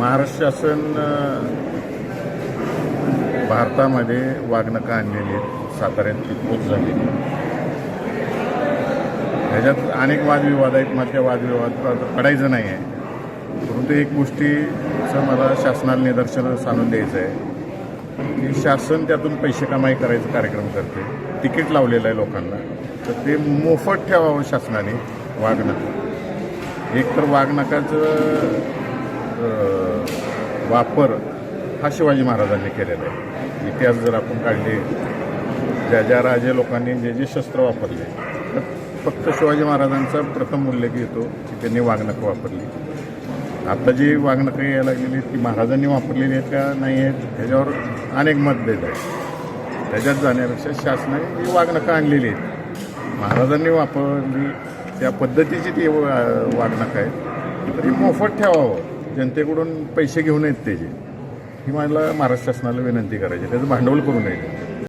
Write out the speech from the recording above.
महाराष्ट्र शासन भारतामध्ये वागणका आणलेली आहेत. साताऱ्यात ती पोच झालेली ह्याच्यात अनेक वादविवाद आहेत. मला त्या वादविवाद पडायचं नाही आहे. परंतु एक गोष्टीचं मला शासनाला निदर्शनास आणून द्यायचं आहे की शासन त्यातून पैसे कमाई करायचा कार्यक्रम करते. तिकीट लावलेलं आहे लोकांना. तर ते मोफत ठेवावं शासनाने वागणं एक तर वागणकाचं वापर हा शिवाजी महाराजांनी केलेला आहे. इतिहास जर आपण काढले ज्या ज्या राजे लोकांनी जे जे शस्त्र वापरले तर फक्त शिवाजी महाराजांचा प्रथम उल्लेख येतो की त्यांनी वागणकं वापरली. आता जी वागणकं यायला लागलेली आहेत ती महाराजांनी वापरलेली आहेत का नाही आहेत ह्याच्यावर अनेक मतभेद आहेत. त्याच्यात जाण्यापेक्षा शासनाने जी वागणकं आणलेली आहेत महाराजांनी वापरली त्या पद्धतीची ती वा- वागणकं आहेत तरी मोफत ठेवावं. जनतेकडून पैसे घेऊन येत त्याचे. ही मला महाराष्ट्र शासनाला विनंती करायची त्याचं भांडवल करू नये.